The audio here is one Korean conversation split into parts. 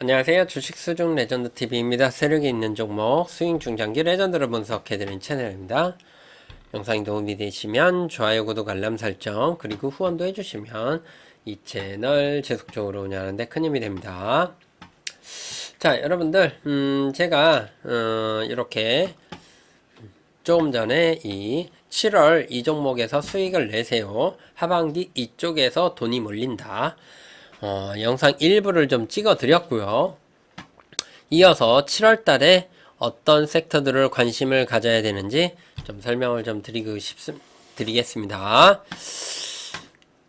안녕하세요. 주식 수중 레전드 TV입니다. 세력이 있는 종목 스윙 중장기 레전드를 분석해드리는 채널입니다. 영상이 도움이 되시면 좋아요, 구독, 알람 설정 그리고 후원도 해주시면 이 채널 지속적으로 운영하는데 큰 힘이 됩니다. 자, 여러분들, 음, 제가 어, 이렇게 조금 전에 이 7월 이 종목에서 수익을 내세요. 하반기 이쪽에서 돈이 몰린다. 어, 영상 일부를 좀 찍어 드렸고요. 이어서 7월 달에 어떤 섹터들을 관심을 가져야 되는지 좀 설명을 좀 드리고 싶습, 드리겠습니다.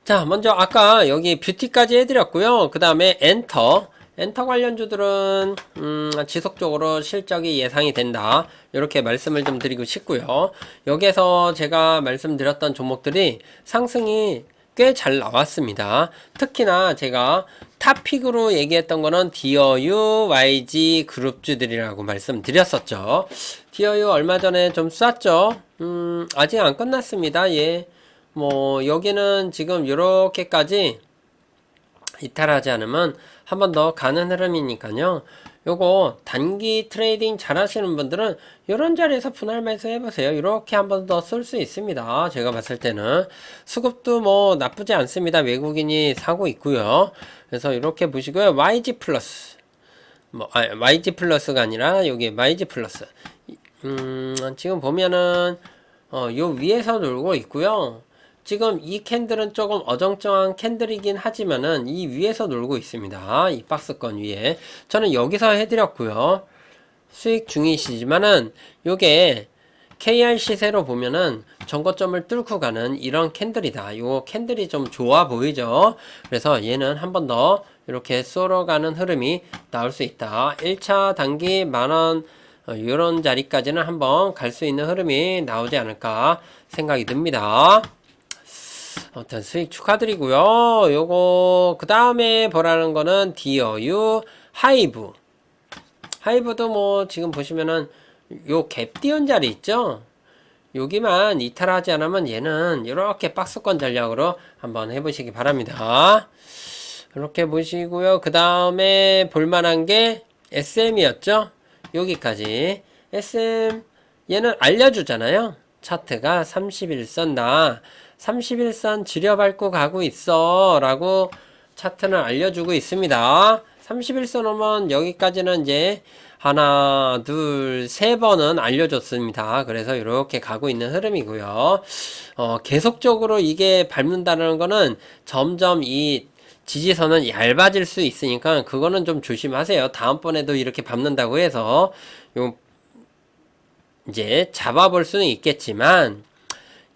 자, 먼저 아까 여기 뷰티까지 해드렸고요. 그 다음에 엔터. 엔터 관련주들은 음, 지속적으로 실적이 예상이 된다. 이렇게 말씀을 좀 드리고 싶고요. 여기에서 제가 말씀드렸던 종목들이 상승이 꽤 잘 나왔습니다. 특히나 제가 탑픽으로 얘기했던 거는 디어유, YG 그룹주들이라고 말씀드렸었죠. 디어유 얼마 전에 좀 쐈죠. 음, 아직 안 끝났습니다. 예. 뭐 여기는 지금 이렇게까지 이탈하지 않으면 한 번 더 가는 흐름이니까요. 요거 단기 트레이딩 잘 하시는 분들은 이런 자리에서 분할 매수 해보세요. 이렇게 한 번 더 쓸 수 있습니다. 제가 봤을 때는 수급도 뭐 나쁘지 않습니다. 외국인이 사고 있고요. 그래서 이렇게 보시고요. YG 플러스 뭐 아, YG 플러스가 아니라 여기 YG 플러스 음, 지금 보면은 어, 요 위에서 놀고 있고요. 지금 이 캔들은 조금 어정쩡한 캔들이긴 하지만은 이 위에서 놀고 있습니다. 이 박스권 위에. 저는 여기서 해드렸고요. 수익 중이시지만은 요게 KR 시세로 보면은 전고점을 뚫고 가는 이런 캔들이다. 요 캔들이 좀 좋아 보이죠? 그래서 얘는 한 번 더 이렇게 쏠아가는 흐름이 나올 수 있다. 1차 단기 만원 어, 이런 자리까지는 한번 갈 수 있는 흐름이 나오지 않을까 생각이 듭니다. 아무튼 수익 축하드리고요. 요거 그 다음에 보라는 거는 디어유 하이브. 하이브도 뭐 지금 보시면은 요 갭 띄운 자리 있죠? 여기만 이탈하지 않으면 얘는 이렇게 박스권 전략으로 한번 해보시기 바랍니다. 이렇게 보시고요. 그 다음에 볼만한 게 SM이었죠? 여기까지. SM, 얘는 알려주잖아요. 차트가 31선 나 31선 지려밟고 가고 있어 라고 차트는 알려주고 있습니다. 31선 오면 여기까지는 이제 하나 둘 세 번은 알려줬습니다. 그래서 이렇게 가고 있는 흐름이고요. 어, 계속적으로 이게 밟는다는 거는 점점 이 지지선은 얇아질 수 있으니까 그거는 좀 조심하세요. 다음번에도 이렇게 밟는다고 해서 요 이제 잡아볼 수는 있겠지만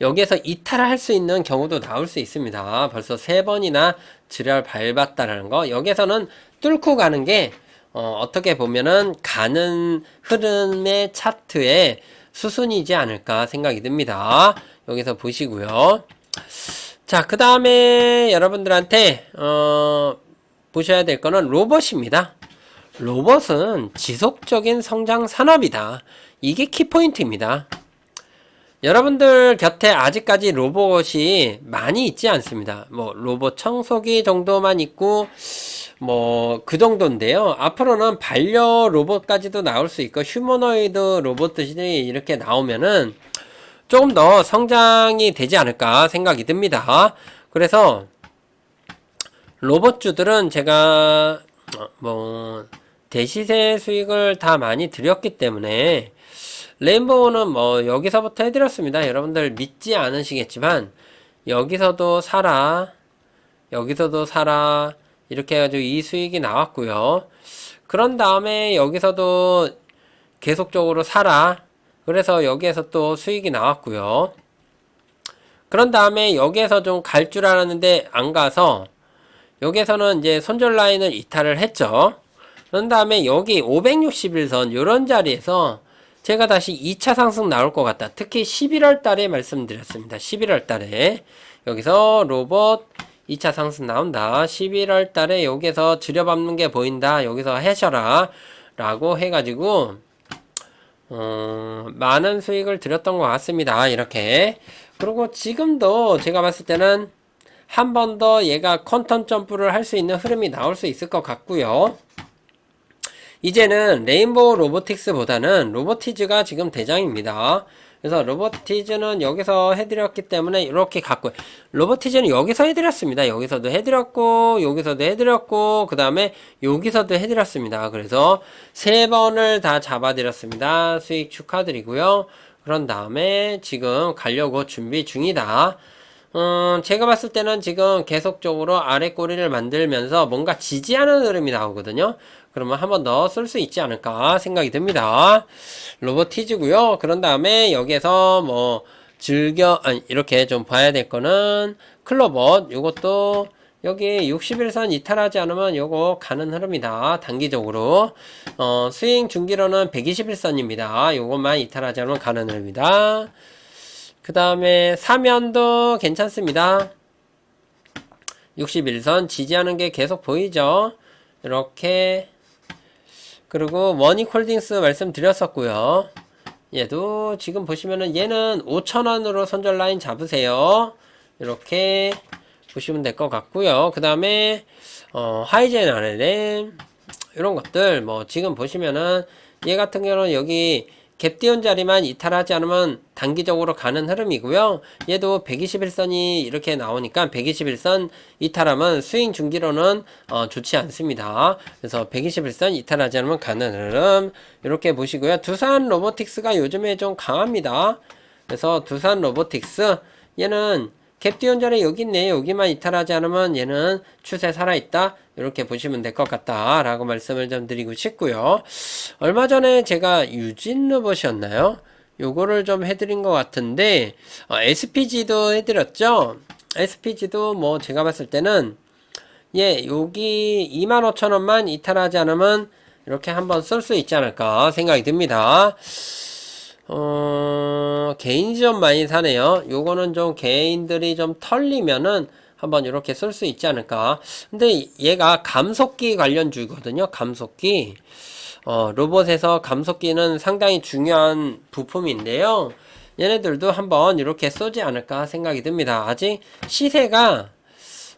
여기에서 이탈할 수 있는 경우도 나올 수 있습니다. 벌써 세 번이나 지뢰를 밟았다라는 거. 여기에서는 뚫고 가는 게 어, 떻게 보면은 가는 흐름의 차트의 수순이지 않을까 생각이 듭니다. 여기서 보시고요. 자, 그 다음에 여러분들한테 어, 보셔야 될 거는 로봇입니다. 로봇은 지속적인 성장 산업이다. 이게 키포인트입니다. 여러분들 곁에 아직까지 로봇이 많이 있지 않습니다. 뭐 로봇 청소기 정도만 있고 뭐 그 정도인데요. 앞으로는 반려 로봇까지도 나올 수 있고 휴머노이드 로봇들이 이렇게 나오면은 조금 더 성장이 되지 않을까 생각이 듭니다. 그래서 로봇주들은 제가 뭐 대시세 수익을 다 많이 드렸기 때문에 레인보우는 뭐 여기서부터 해드렸습니다. 여러분들 믿지 않으시겠지만 여기서도 사라 여기서도 사라 이렇게 해가지고 이 수익이 나왔고요. 그런 다음에 여기서도 계속적으로 사라 그래서 여기에서 또 수익이 나왔고요. 그런 다음에 여기에서 좀 갈 줄 알았는데 안 가서 여기에서는 이제 손절 라인을 이탈을 했죠. 그런 다음에 여기 561선 이런 자리에서 제가 다시 2차 상승 나올 것 같다. 특히 11월 달에 말씀드렸습니다. 11월 달에 여기서 로봇 2차 상승 나온다. 11월 달에 여기서 들여밟는 게 보인다. 여기서 해셔라. 라고 해가지고 어, 많은 수익을 드렸던 것 같습니다. 이렇게. 그리고 지금도 제가 봤을 때는 한 번 더 얘가 컨턴 점프를 할 수 있는 흐름이 나올 수 있을 것 같고요. 이제는 레인보우 로보틱스보다는 로보티즈가 지금 대장입니다. 그래서 로보티즈는 여기서 해드렸기 때문에 이렇게 갖고 로보티즈는 여기서 해드렸습니다. 여기서도 해드렸고 여기서도 해드렸고 그 다음에 여기서도 해드렸습니다. 그래서 세 번을 다 잡아드렸습니다. 수익 축하드리고요. 그런 다음에 지금 가려고 준비 중이다. 음, 제가 봤을 때는 지금 계속적으로 아래 꼬리를 만들면서 뭔가 지지하는 흐름이 나오거든요. 그러면 한 번 더 쓸 수 있지 않을까 생각이 듭니다. 로보티즈고요. 그런 다음에 여기에서 뭐 즐겨 아니 이렇게 좀 봐야 될 거는 클로버 요것도 여기 61선 이탈하지 않으면 요거 가는 흐름이다. 단기적으로. 어, 스윙 중기로는 121선입니다. 요것만 이탈하지 않으면 가는 흐름이다. 그 다음에 사면도 괜찮습니다. 61선 지지하는 게 계속 보이죠? 이렇게 그리고 머니콜딩스 말씀드렸었고요. 얘도 지금 보시면은 얘는 5천원으로 손절 라인 잡으세요. 이렇게 보시면 될 것 같고요. 그 다음에 어, 하이젠 RLM 이런 것들 뭐 지금 보시면은 얘 같은 경우는 여기 갭 띄운 자리만 이탈하지 않으면 단기적으로 가는 흐름이고요. 얘도 121선이 이렇게 나오니까 121선 이탈하면 스윙 중기로는 어, 좋지 않습니다. 그래서 121선 이탈하지 않으면 가는 흐름 이렇게 보시고요. 두산 로보틱스가 요즘에 좀 강합니다. 그래서 두산 로보틱스 얘는 갭 띄운 자리 여기 있네. 여기만 이탈하지 않으면 얘는 추세 살아있다. 이렇게 보시면 될 것 같다. 라고 말씀을 좀 드리고 싶고요. 얼마 전에 제가 유진 로봇이었나요? 요거를 좀 해드린 것 같은데, 어, SPG도 해드렸죠? SPG도 뭐 제가 봤을 때는, 예, 여기 25,000원만 이탈하지 않으면 이렇게 한번 쓸 수 있지 않을까 생각이 듭니다. 어, 개인이 좀 많이 사네요. 요거는 좀 개인들이 좀 털리면은 한번 이렇게 쓸 수 있지 않을까. 근데 얘가 감속기 관련주거든요. 감속기. 어, 로봇에서 감속기는 상당히 중요한 부품인데요. 얘네들도 한번 이렇게 쏘지 않을까 생각이 듭니다. 아직 시세가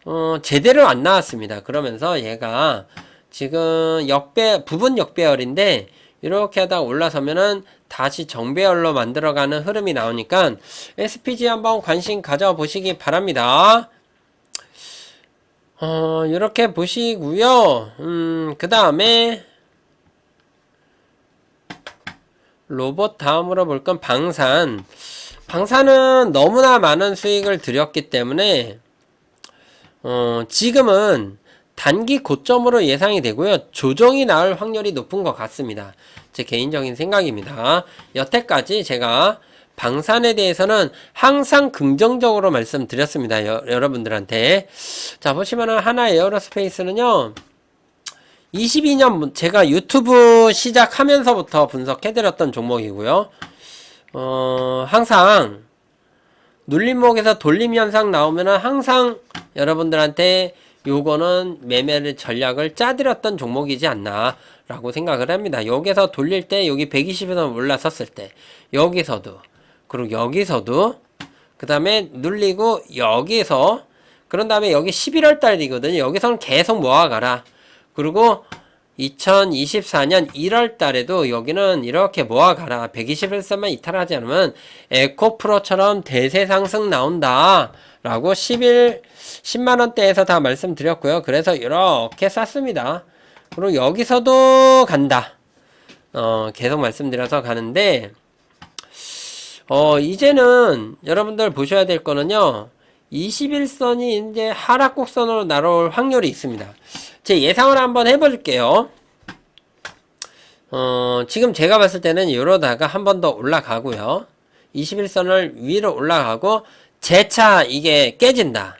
어, 제대로 안 나왔습니다. 그러면서 얘가 지금 역배 부분 역배열인데 이렇게 하다 올라서면은 다시 정배열로 만들어가는 흐름이 나오니까 SPG 한번 관심 가져보시기 바랍니다. 어, 이렇게 보시고요. 음, 그 다음에 로봇 다음으로 볼 건 방산. 방산은 너무나 많은 수익을 들였기 때문에 어, 지금은 단기 고점으로 예상이 되고요. 조정이 나올 확률이 높은 것 같습니다. 제 개인적인 생각입니다. 여태까지 제가 방산에 대해서는 항상 긍정적으로 말씀드렸습니다. 여, 여러분들한테. 자, 보시면은 하나 에어로스페이스는요. 22년 제가 유튜브 시작하면서부터 분석해드렸던 종목이고요. 어, 항상 눌림목에서 돌림 현상 나오면은 항상 여러분들한테 요거는 매매를 전략을 짜드렸던 종목이지 않나 라고 생각을 합니다. 여기서 돌릴 때 여기 120원 올라섰을 때 여기서도 그리고 여기서도 그 다음에 눌리고 여기서 그런 다음에 여기 11월 달이거든요. 여기서는 계속 모아가라. 그리고 2024년 1월 달에도 여기는 이렇게 모아가라. 121선만 이탈하지 않으면 에코프로처럼 대세 상승 나온다. 라고 11, 10만원대에서 다 말씀드렸고요. 그래서 이렇게 쌌습니다. 그리고 여기서도 간다. 어, 계속 말씀드려서 가는데, 어, 이제는 여러분들 보셔야 될 거는요. 21선이 이제 하락 곡선으로 날아올 확률이 있습니다. 제 예상을 한번 해볼게요. 어, 지금 제가 봤을 때는 이러다가 한 번 더 올라가고요. 21선을 위로 올라가고 재차 이게 깨진다.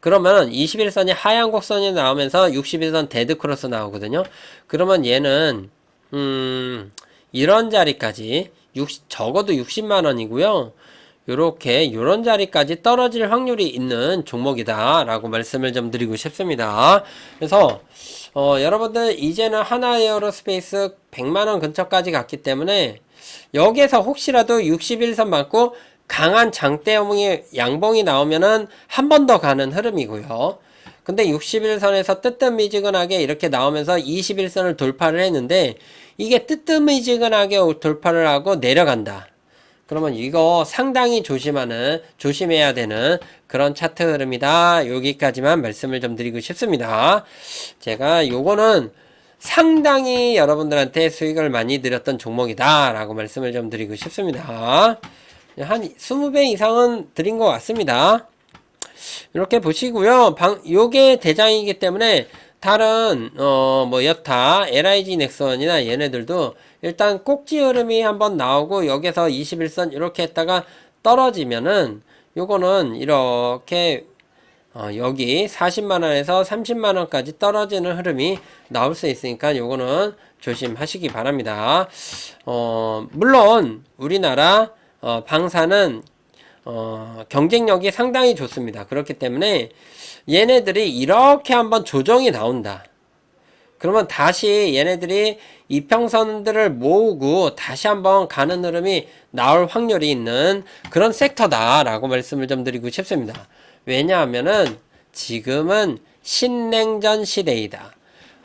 그러면 21선이 하얀 곡선이 나오면서 61선 데드크로스 나오거든요. 그러면 얘는 음, 이런 자리까지 60, 적어도 60만 원이고요. 요렇게 요런 자리까지 떨어질 확률이 있는 종목이다 라고 말씀을 좀 드리고 싶습니다 그래서 어, 여러분들 이제는 하나 에어로스페이스 100만원 근처까지 갔기 때문에 여기에서 혹시라도 61선 맞고 강한 장대봉이 양봉이 나오면은 한 번 더 가는 흐름이고요 근데 60일선에서 뜨뜻미지근하게 이렇게 나오면서 21선을 돌파를 했는데 이게 뜨뜻미지근하게 돌파를 하고 내려간다. 그러면 이거 상당히 조심하는 조심해야 되는 그런 차트 흐름이다. 여기까지만 말씀을 좀 드리고 싶습니다. 제가 요거는 상당히 여러분들한테 수익을 많이 드렸던 종목이다 라고 말씀을 좀 드리고 싶습니다 한 20배 이상은 드린 것 같습니다 이렇게 보시고요 방, 요게 대장이기 때문에 다른 어뭐 여타 LIG 넥슨이나 얘네들도 일단 꼭지 흐름이 한번 나오고 여기서 21선 이렇게 했다가 떨어지면은 요거는 이렇게 어, 여기 40만원에서 30만원까지 떨어지는 흐름이 나올 수 있으니까 요거는 조심하시기 바랍니다. 어, 물론 우리나라 어, 방사는 어, 경쟁력이 상당히 좋습니다. 그렇기 때문에 얘네들이 이렇게 한번 조정이 나온다. 그러면 다시 얘네들이 이평선들을 모으고 다시 한번 가는 흐름이 나올 확률이 있는 그런 섹터다라고 말씀을 좀 드리고 싶습니다. 왜냐하면은 지금은 신냉전 시대이다.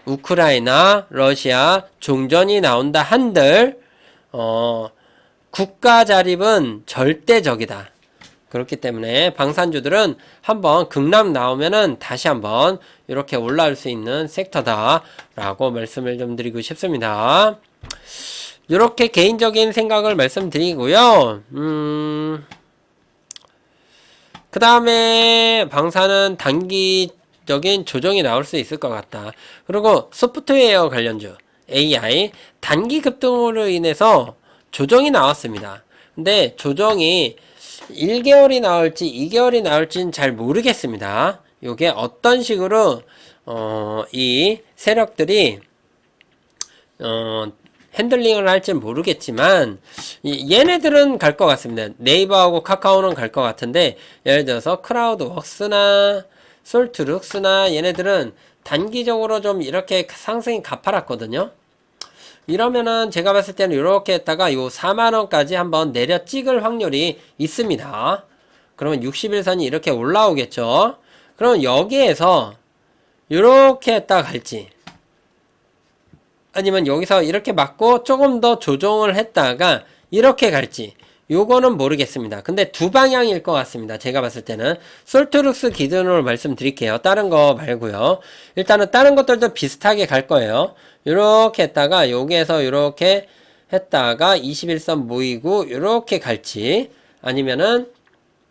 우크라이나, 러시아 종전이 나온다 한들 어, 국가 자립은 절대적이다. 그렇기 때문에 방산주들은 한번 극락 나오면은 다시 한번 이렇게 올라올 수 있는 섹터다라고 말씀을 좀 드리고 싶습니다. 이렇게 개인적인 생각을 말씀드리고요. 음, 그 다음에 방사는 단기적인 조정이 나올 수 있을 것 같다. 그리고 소프트웨어 관련주 AI 단기 급등으로 인해서 조정이 나왔습니다. 근데 조정이 1개월이 나올지 2개월이 나올지는 잘 모르겠습니다. 이게 어떤 식으로 어, 이 세력들이 어, 핸들링을 할지 모르겠지만 얘네들은 갈 것 같습니다. 네이버하고 카카오는 갈 것 같은데 예를 들어서 크라우드웍스나 솔트룩스나 얘네들은 단기적으로 좀 이렇게 상승이 가파랐거든요. 이러면은 제가 봤을 때는 이렇게 했다가 요 4만원까지 한번 내려 찍을 확률이 있습니다. 그러면 60일선이 이렇게 올라오겠죠. 그럼 여기에서 이렇게 했다가 갈지 아니면 여기서 이렇게 맞고 조금 더 조정을 했다가 이렇게 갈지 요거는 모르겠습니다. 근데 두 방향일 것 같습니다. 제가 봤을 때는 솔트룩스 기준으로 말씀드릴게요. 다른 거 말고요. 일단은 다른 것들도 비슷하게 갈 거예요. 이렇게 했다가 여기에서 이렇게 했다가 21선 모이고 이렇게 갈지 아니면은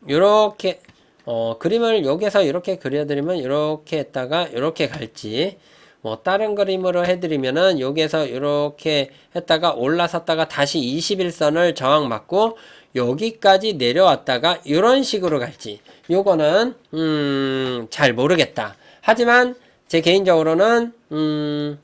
이렇게 어, 그림을 여기서 이렇게 그려드리면 이렇게 했다가 이렇게 갈지 뭐 다른 그림으로 해드리면은 여기에서 이렇게 했다가 올라섰다가 다시 21선을 저항 맞고 여기까지 내려왔다가 이런 식으로 갈지. 요거는 음 잘 모르겠다. 하지만 제 개인적으로는 음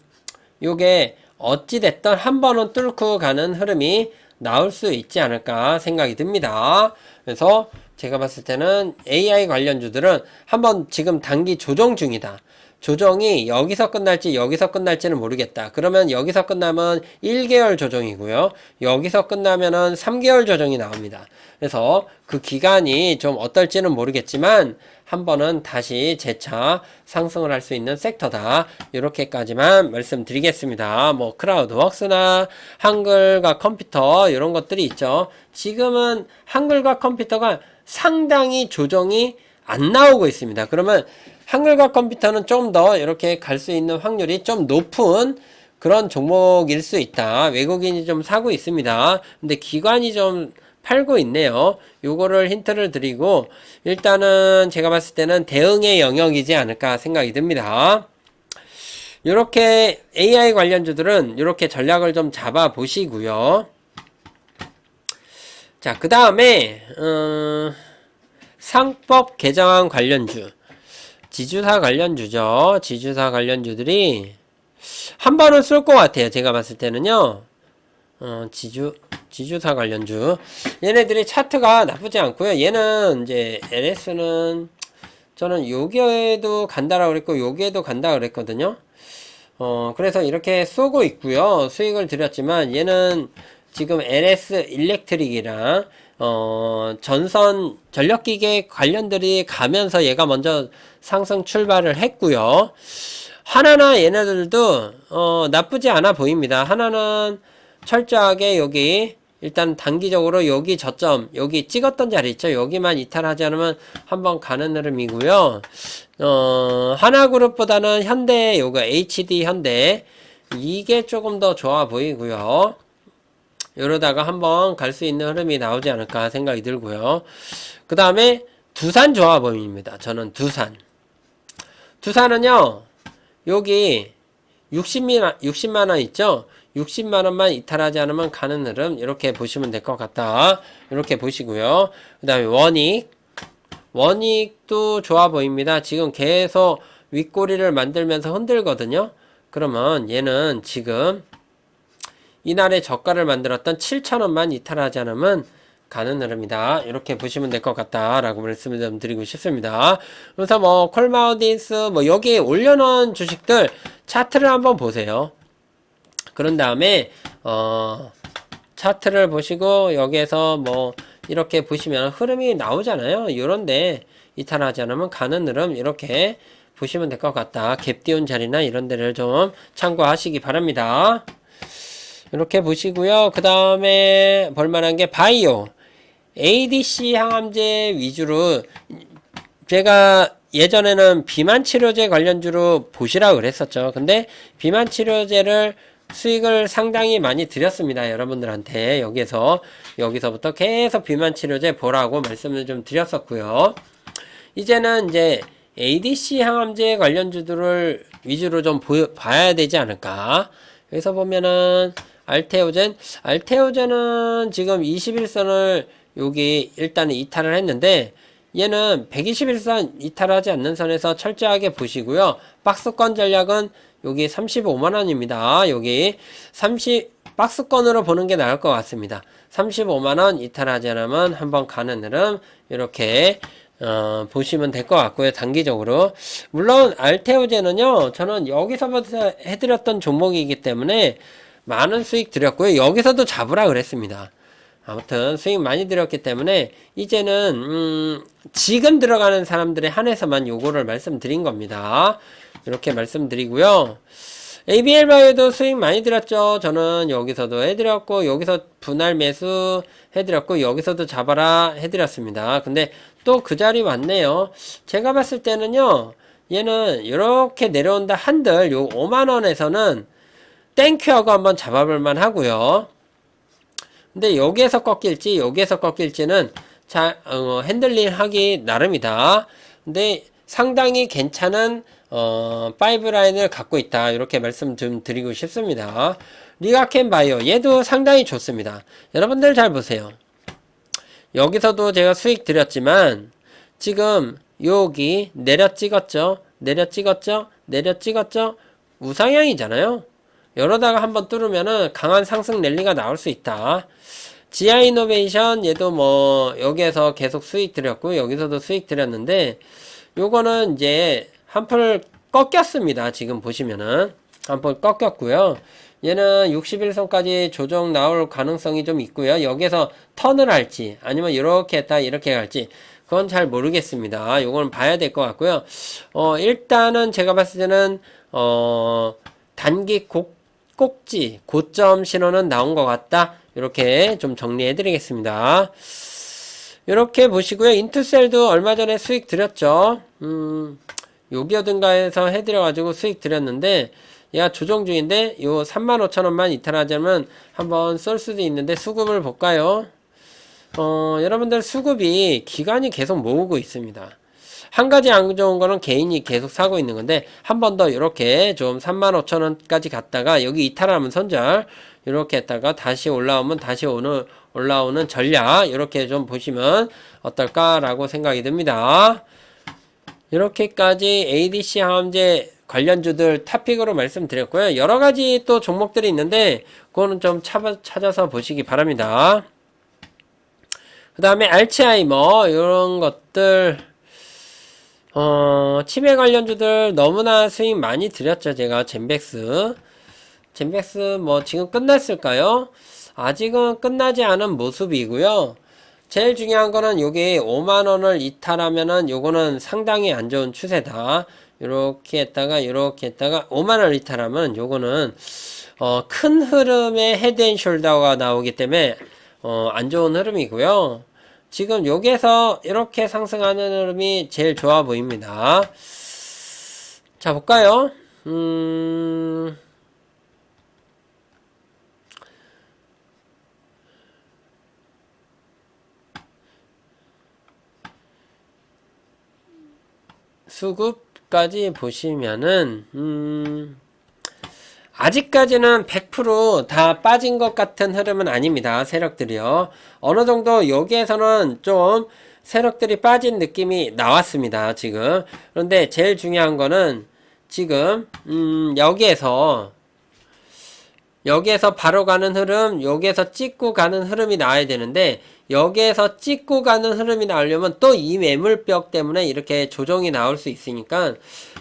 요게 어찌됐든 한 번은 뚫고 가는 흐름이 나올 수 있지 않을까 생각이 듭니다. 그래서 제가 봤을 때는 AI 관련주들은 한번 지금 단기 조정 중이다 조정이 여기서 끝날지 여기서 끝날지는 모르겠다. 그러면 여기서 끝나면 1개월 조정이고요. 여기서 끝나면은 3개월 조정이 나옵니다. 그래서 그 기간이 좀 어떨지는 모르겠지만 한 번은 다시 재차 상승을 할 수 있는 섹터다. 이렇게까지만 말씀드리겠습니다. 뭐 크라우드웍스나 한글과 컴퓨터 이런 것들이 있죠. 지금은 한글과 컴퓨터가 상당히 조정이 안 나오고 있습니다. 그러면 한글과 컴퓨터는 좀 더 이렇게 갈 수 있는 확률이 좀 높은 그런 종목일 수 있다. 외국인이 좀 사고 있습니다. 근데 기관이 좀 팔고 있네요. 요거를 힌트를 드리고 일단은 제가 봤을 때는 대응의 영역이지 않을까 생각이 듭니다. 이렇게 AI 관련주들은 이렇게 전략을 좀 잡아 보시고요. 자, 그 다음에 음, 상법 개정안 관련주 지주사 관련주죠. 지주사 관련주들이 한 번은 쏠 것 같아요. 제가 봤을 때는요. 어, 지주, 지주사 관련주. 얘네들이 차트가 나쁘지 않고요. 얘는 이제 LS는 저는 여기에도 간다라고 그랬고, 여기에도 간다 그랬거든요. 어, 그래서 이렇게 쏘고 있고요. 수익을 드렸지만 얘는 지금 LS 일렉트릭이랑 어, 전선 전력기계 관련들이 가면서 얘가 먼저 상승 출발을 했고요. 하나나 얘네들도 어, 나쁘지 않아 보입니다. 하나는 철저하게 여기 일단 단기적으로 여기 저점 여기 찍었던 자리 있죠 여기만 이탈하지 않으면 한번 가는 흐름이고요 어 하나그룹보다는 현대 요거 HD 현대 이게 조금 더 좋아 보이고요 이러다가 한번 갈 수 있는 흐름이 나오지 않을까 생각이 들고요 그 다음에 두산 좋아 보입니다 저는 두산 두산은요 여기 60만, 60만원 있죠? 60만원만 이탈하지 않으면 가는 흐름, 이렇게 보시면 될 것 같다. 이렇게 보시고요. 그 다음에 원익. 원익도 좋아 보입니다. 지금 계속 윗꼬리를 만들면서 흔들거든요. 그러면 얘는 지금 이날의 저가를 만들었던 7천원만 이탈하지 않으면 가는 흐름이다. 이렇게 보시면 될 것 같다라고 말씀을 좀 드리고 싶습니다. 그래서 뭐 콜마우디스 뭐 여기에 올려놓은 주식들 차트를 한번 보세요. 그런 다음에 어 차트를 보시고 여기에서 뭐 이렇게 보시면 흐름이 나오잖아요. 이런데 이탈하지 않으면 가는 흐름 이렇게 보시면 될 것 같다. 갭 띄운 자리나 이런 데를 좀 참고하시기 바랍니다. 이렇게 보시고요. 그 다음에 볼만한 게 바이오. ADC 항암제 위주로 제가 예전에는 비만 치료제 관련주로 보시라고 그랬었죠. 근데 비만 치료제를 수익을 상당히 많이 드렸습니다. 여러분들한테 여기서 여기서부터 계속 비만 치료제 보라고 말씀을 좀 드렸었고요. 이제는 이제 ADC 항암제 관련주들을 위주로 좀 보, 봐야 되지 않을까. 여기서 보면은 알테오젠, 알테오젠은 지금 21선을 여기 일단은 이탈을 했는데 얘는 121선 이탈하지 않는 선에서 철저하게 보시고요. 박스권 전략은 여기 35만원입니다. 여기 30 박스권으로 보는 게 나을 것 같습니다. 35만원 이탈하지 않으면 한번 가는 흐름 이렇게 어, 보시면 될 것 같고요. 단기적으로. 물론 알테오제는요. 저는 여기서부터 해드렸던 종목이기 때문에 많은 수익 드렸고요. 여기서도 잡으라 그랬습니다. 아무튼 수익 많이 들었기 때문에 이제는 음, 지금 들어가는 사람들에 한해서만 요거를 말씀드린 겁니다. 이렇게 말씀드리고요. ABL 바이오도 수익 많이 들었죠. 저는 여기서도 해드렸고 여기서 분할 매수 해드렸고 여기서도 잡아라 해드렸습니다. 근데 또 그 자리 왔네요. 제가 봤을 때는요. 얘는 이렇게 내려온다 한들 요 5만원에서는 땡큐하고 한번 잡아볼 만 하고요. 근데 여기에서 꺾일지 여기에서 꺾일지는 잘 어, 핸들링 하기 나름이다. 근데 상당히 괜찮은 어, 파이브 라인을 갖고 있다. 이렇게 말씀 좀 드리고 싶습니다. 리가켄 바이오 얘도 상당히 좋습니다. 여러분들 잘 보세요. 여기서도 제가 수익 드렸지만 지금 여기 내려 찍었죠. 내려 찍었죠. 내려 찍었죠. 우상향이잖아요. 이러다가 한번 뚫으면은 강한 상승 랠리가 나올 수 있다. 지아 이노베이션 얘도 뭐 여기에서 계속 수익 드렸고 여기서도 수익 드렸는데 요거는 이제 한풀 꺾였습니다. 지금 보시면은 한풀 꺾였고요. 얘는 61선까지 조정 나올 가능성이 좀 있고요. 여기서 턴을 할지 아니면 이렇게 했다 이렇게 갈지 그건 잘 모르겠습니다. 요거는 봐야 될 것 같고요. 어 일단은 제가 봤을 때는 어 단기 곡 꼭지 고점 신호는 나온 것 같다. 이렇게 좀 정리해 드리겠습니다. 이렇게 보시고요. 인투셀도 얼마 전에 수익 드렸죠. 음, 여기 어딘가에서 해드려가지고 수익 드렸는데, 얘가 조정 중인데, 요 35,000원만 이탈하자면 한번 쏠 수도 있는데, 수급을 볼까요? 어, 여러분들 수급이 기간이 계속 모으고 있습니다. 한 가지 안 좋은 거는 개인이 계속 사고 있는 건데 한 번 더 이렇게 좀 35,000원까지 갔다가 여기 이탈하면 손절 이렇게 했다가 다시 올라오면 다시 오는 올라오는 전략 이렇게 좀 보시면 어떨까라고 생각이 듭니다. 이렇게까지 ADC 항암제 관련주들 탑픽으로 말씀드렸고요. 여러 가지 또 종목들이 있는데 그거는 좀 찾아서 보시기 바랍니다. 그 다음에 알츠하이머 이런 것들 어, 치매 관련주들 너무나 수익 많이 드렸죠. 제가 젠백스. 젠백스 뭐 지금 끝났을까요? 아직은 끝나지 않은 모습이고요. 제일 중요한 거는 여기 5만원을 이탈하면은 요거는 상당히 안 좋은 추세다. 요렇게 했다가 요렇게 했다가 5만원을 이탈하면 요거는 어, 큰 흐름의 헤드앤숄더가 나오기 때문에 어, 안 좋은 흐름이고요. 지금 여기에서 이렇게 상승하는 흐름이 제일 좋아 보입니다. 자, 볼까요? 음, 수급까지 보시면은, 음, 아직까지는 100%다 빠진 것 같은 흐름은 아닙니다. 세력들이요. 어느 정도 여기에서는 좀 세력들이 빠진 느낌이 나왔습니다. 지금. 그런데 제일 중요한 거는 지금, 음, 여기에서 여기에서 바로 가는 흐름, 여기에서 찍고 가는 흐름이 나와야 되는데, 여기에서 찍고 가는 흐름이 나오려면 또 이 매물벽 때문에 이렇게 조정이 나올 수 있으니까,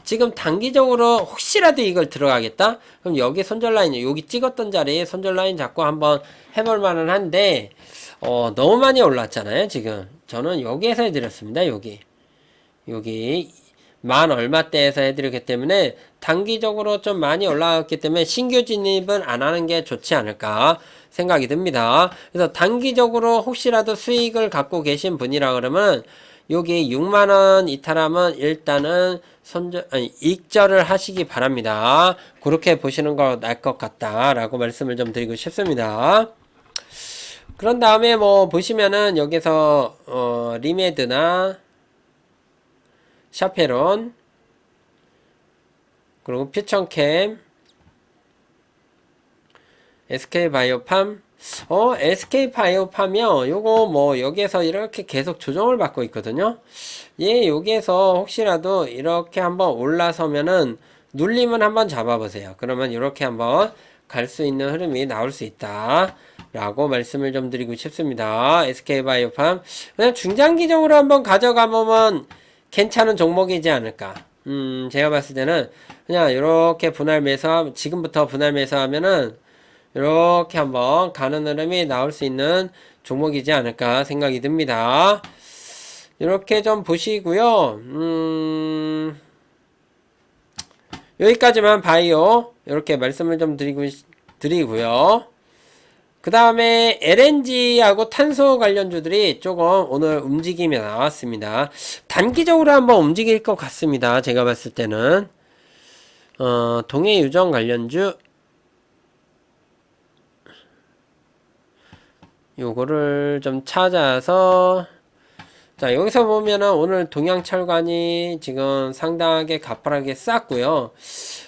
지금 단기적으로 혹시라도 이걸 들어가겠다? 그럼 여기 손절 라인, 여기 찍었던 자리에 손절 라인 잡고 한번 해볼 만은 한데, 어, 너무 많이 올랐잖아요, 지금. 저는 여기에서 해드렸습니다, 여기. 여기. 만 얼마대에서 해드렸기 때문에 단기적으로 좀 많이 올라갔기 때문에 신규 진입은 안 하는 게 좋지 않을까 생각이 듭니다. 그래서 단기적으로 혹시라도 수익을 갖고 계신 분이라 그러면 여기 6만원 이탈하면 일단은 손절, 아니, 익절을 하시기 바랍니다. 그렇게 보시는 거 날 것 같다라고 말씀을 좀 드리고 싶습니다. 그런 다음에 뭐 보시면은 여기서 어, 리메드나 샤페론 그리고 퓨천캠 SK 바이오팜. 어 SK 바이오팜이요. 요거 뭐 여기에서 이렇게 계속 조정을 받고 있거든요. 예 여기에서 혹시라도 이렇게 한번 올라서면은 눌림은 한번 잡아보세요. 그러면 이렇게 한번 갈 수 있는 흐름이 나올 수 있다. 라고 말씀을 좀 드리고 싶습니다. SK 바이오팜. 그냥 중장기적으로 한번 가져가 보면 괜찮은 종목이지 않을까. 음, 제가 봤을 때는 그냥 이렇게 분할 매수, 지금부터 분할 매수하면은 이렇게 한번 가는 흐름이 나올 수 있는 종목이지 않을까 생각이 듭니다. 이렇게 좀 보시고요. 음, 여기까지만 바이오 이렇게 말씀을 좀 드리고 드리고요. 그 다음에 LNG하고 탄소 관련주들이 조금 오늘 움직임이 나왔습니다. 단기적으로 한번 움직일 것 같습니다. 제가 봤을 때는. 어, 동해 유정 관련주. 요거를 좀 찾아서. 자, 여기서 보면은 오늘 동양철관이 지금 상당하게 가파르게 쌌고요.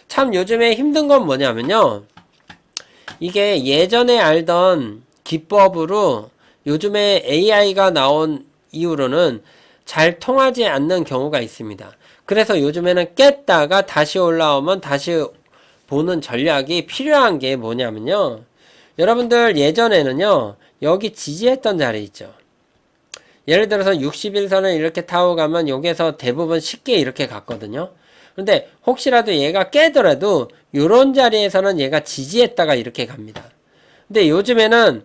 참 요즘에 힘든 건 뭐냐면요. 이게 예전에 알던 기법으로 요즘에 AI가 나온 이후로는 잘 통하지 않는 경우가 있습니다. 그래서 요즘에는 깼다가 다시 올라오면 다시 보는 전략이 필요한 게 뭐냐면요. 여러분들 예전에는요. 여기 지지했던 자리 있죠. 예를 들어서 61선을 이렇게 타고 가면 여기에서 대부분 쉽게 이렇게 갔거든요. 근데 혹시라도 얘가 깨더라도 요런 자리에서는 얘가 지지했다가 이렇게 갑니다. 근데 요즘에는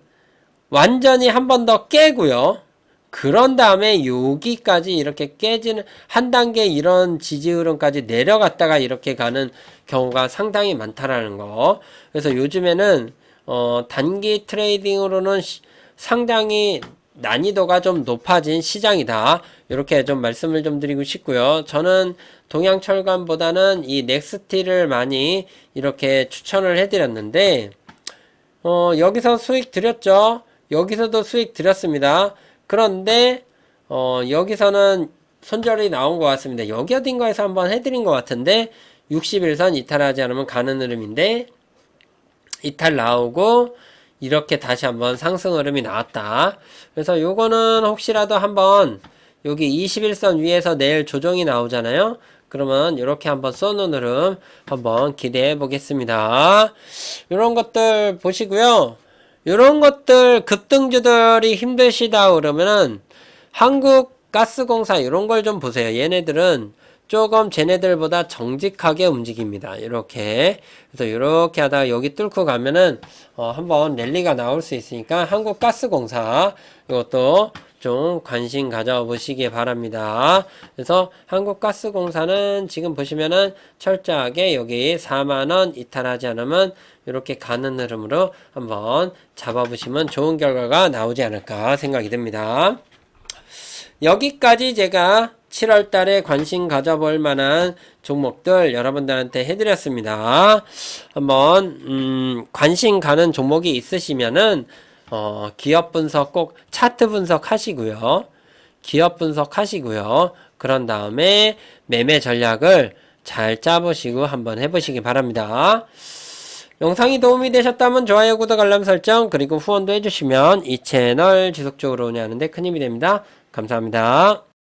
완전히 한 번 더 깨고요. 그런 다음에 여기까지 이렇게 깨지는 한 단계 이런 지지 흐름까지 내려갔다가 이렇게 가는 경우가 상당히 많다라는 거. 그래서 요즘에는 어 단기 트레이딩으로는 시, 상당히 난이도가 좀 높아진 시장이다. 이렇게 좀 말씀을 좀 드리고 싶고요. 저는 동양철관보다는 이 넥스티를 많이 이렇게 추천을 해드렸는데, 어, 여기서 수익 드렸죠. 여기서도 수익 드렸습니다. 그런데, 어, 여기서는 손절이 나온 것 같습니다. 여기 어딘가에서 한번 해드린 것 같은데, 61선 이탈하지 않으면 가는 흐름인데, 이탈 나오고, 이렇게 다시 한번 상승 흐름이 나왔다. 그래서 요거는 혹시라도 한번 여기 21선 위에서 내일 조정이 나오잖아요. 그러면 이렇게 한번 쏘는 흐름 한번 기대해 보겠습니다. 이런 것들 보시고요. 이런 것들 급등주들이 힘드시다 그러면은 한국 가스공사 이런 걸 좀 보세요. 얘네들은 조금 쟤네들보다 정직하게 움직입니다. 이렇게 그래서 이렇게 하다가 여기 뚫고 가면은 어, 한번 랠리가 나올 수 있으니까 한국가스공사 이것도 좀 관심 가져보시기 바랍니다. 그래서 한국가스공사는 지금 보시면은 철저하게 여기 4만원 이탈하지 않으면 이렇게 가는 흐름으로 한번 잡아보시면 좋은 결과가 나오지 않을까 생각이 듭니다. 여기까지 제가 7월 달에 관심 가져볼 만한 종목들 여러분들한테 해드렸습니다. 한번, 음, 관심 가는 종목이 있으시면은, 어, 기업 분석 꼭 차트 분석 하시고요. 기업 분석 하시고요. 그런 다음에 매매 전략을 잘 짜보시고 한번 해보시기 바랍니다. 영상이 도움이 되셨다면 좋아요, 구독, 알람 설정, 그리고 후원도 해주시면 이 채널 지속적으로 운영하는데 큰 힘이 됩니다. 감사합니다.